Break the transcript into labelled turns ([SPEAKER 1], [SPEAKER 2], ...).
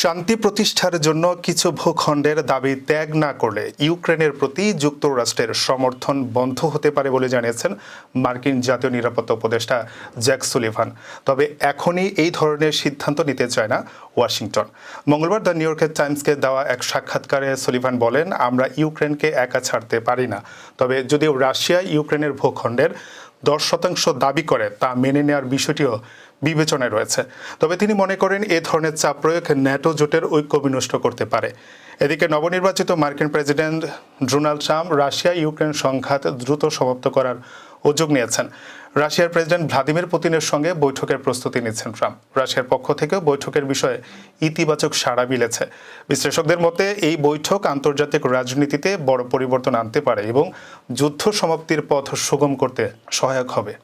[SPEAKER 1] শান্তি প্রতিষ্ঠার জন্য কিছু ভূখণ্ডের দাবি ত্যাগ না করলে ইউক্রেনের প্রতি যুক্তরাষ্ট্রের সমর্থন বন্ধ হতে পারে বলে জানিয়েছেন মার্কিন জাতীয় নিরাপত্তা উপদেষ্টা জ্যাক সুলিভান। তবে এখনই এই ধরনের সিদ্ধান্ত নিতে চায় না ওয়াশিংটন। মঙ্গলবার দ্য নিউ টাইমসকে দেওয়া এক সাক্ষাৎকারে সুলিভান বলেন, আমরা ইউক্রেনকে একা ছাড়তে পারি না। তবে যদিও রাশিয়া ইউক্রেনের ভূখণ্ডের দশ শতাংশ দাবি করে তা মেনে নেওয়ার বিষয়টিও বিবেচনায় রয়েছে। তবে তিনি মনে করেন এ ধরনের চাপ প্রয়োগ ন্যাটো জোটের ঐক্য বিনষ্ট করতে পারে। এদিকে নবনির্বাচিত মার্কিন president Donald Trump Russia Ukraine সংঘাত দ্রুত সমাপ্ত করার উদ্যোগ নিয়েছেন। রাশিয়ার প্রেসিডেন্ট ভ্লাদিমির পুতিনের সঙ্গে বৈঠকের প্রস্তুতি নিচ্ছেন ট্রাম্প। রাশিয়ার পক্ষ থেকে বৈঠকের বিষয়ে ইতিবাচক সাড়া মিলেছে। বিশ্লেষকদের মতে, এই বৈঠক আন্তর্জাতিক রাজনীতিতে বড় পরিবর্তন আনতে পারে এবং যুদ্ধ সমাপ্তির পথ সুগম করতে সহায়ক হবে।